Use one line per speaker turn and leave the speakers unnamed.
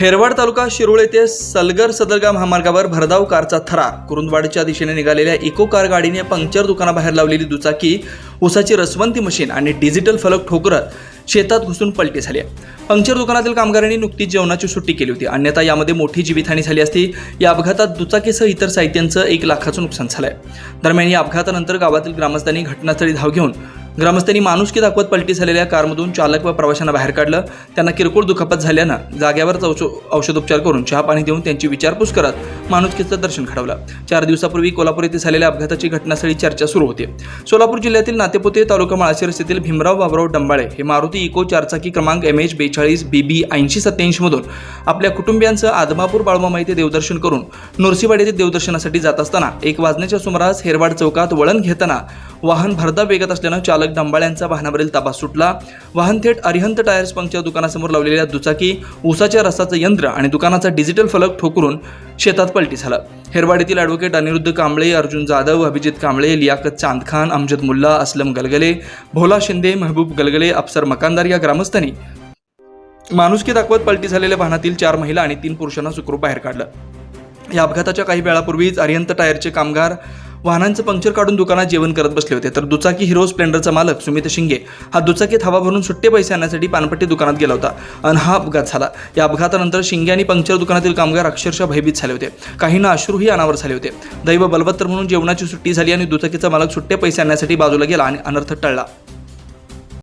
हेरवाड तालुका शिरोळ येथे सलगर सदरगा महामार्गावर भरधाव कारचा थरार कुरुंदवाडीच्या दिशेने निघालेल्या इको कार गाडीने पंक्चर दुकानाबाहेर लावलेली दुचाकी उसाची रसवंती मशीन आणि डिजिटल फलक ठोकरत शेतात घुसून पलटी झाली आहे. पंक्चर दुकानातील कामगारांनी नुकतीच जेवणाची सुट्टी केली होती. अन्यथा यामध्ये मोठी जीवितहानी झाली असती. या अपघातात दुचाकीसह इतर साहित्यांचं एक लाखाचं नुकसान झालं आहे दरम्यान या अपघातानंतर गावातील ग्रामस्थांनी घटनास्थळी धाव घेऊन ग्रामस्थांनी माणुसकी दाखवत पलटी झालेल्या कारमधून चालक व प्रवाशांना बाहेर काढलं. त्यांना किरकोळ दुखापत झाल्यानं जाग्यावरच औषधोपचार करून चहा पाणी देऊन त्यांची विचारपूस करत माणुसकीचं दर्शन घडवलं. चार दिवसापूर्वी कोल्हापूर येथे झालेल्या अपघाताची घटनास्थळी चर्चा सुरू होती. सोलापूर जिल्ह्यातील नातेपुते तालुका माळशिरस येथील भीमराव बाबराव डंबाळे हे मारुती इको चारचाकी क्रमांक एम एच बेचाळीस बी बी ऐंशी सत्याऐंशीमधून आपल्या कुटुंबियांचं आदमापूर बाळमामा येथे देवदर्शन करून नरसीवाडी येथे देवदर्शनासाठी जात असताना एक वाजण्याच्या सुमारास हेरवाड चौकात वळण घेताना वाहन भरधाव वेगात असल्यानं चालक डंबाळ्यांचा वाहनावरील ताबा सुटला. वाहन थेट अरिहंत टायर्स पंक्चर दुकानासमोर लावलेल्या दुचाकी उसाच्या रसाचं यंत्र आणि दुकानाचा डिजिटल फलक ठोकरून शेतात पलटी झाला. हेरवाडीतील ॲडव्होकेट अनिरुद्ध कांबळे अर्जुन जाधव अभिजित कांबळे लियाकत चांदखान अमजद मुल्ला असलम गलगले भोला शिंदे महबूब गलगले अफसर मकानदार या ग्रामस्थांनी माणुसकी दाखवत पलटी झालेल्या वाहनातील चार महिला आणि तीन पुरुषांना सुखरूप बाहेर काढलं. या अपघाताच्या काही वेळापूर्वीच अरिहंत टायरचे कामगार वाहनांचं पंक्चर काढून दुकानात जेवण करत बसले होते. तर दुचाकी हिरो स्प्लेंडरचा मालक सुमित शिंगे हा दुचाकीत हवा भरून सुट्टे पैसे आणण्यासाठी पानपट्टी दुकानात गेला होता. आणि हा अपघात झाला. या अपघातानंतर शिंगे आणि पंक्चर दुकानातील कामगार अक्षरशः भयभीत झाले होते. काहींना अश्रूही अनावर झाले होते. दैव बलवत्तर म्हणून जेवणाची सुट्टी झाली आणि दुचाकीचा मालक सुट्टे पैसे आणण्यासाठी बाजूला गेला आणि अनर्थ टळला.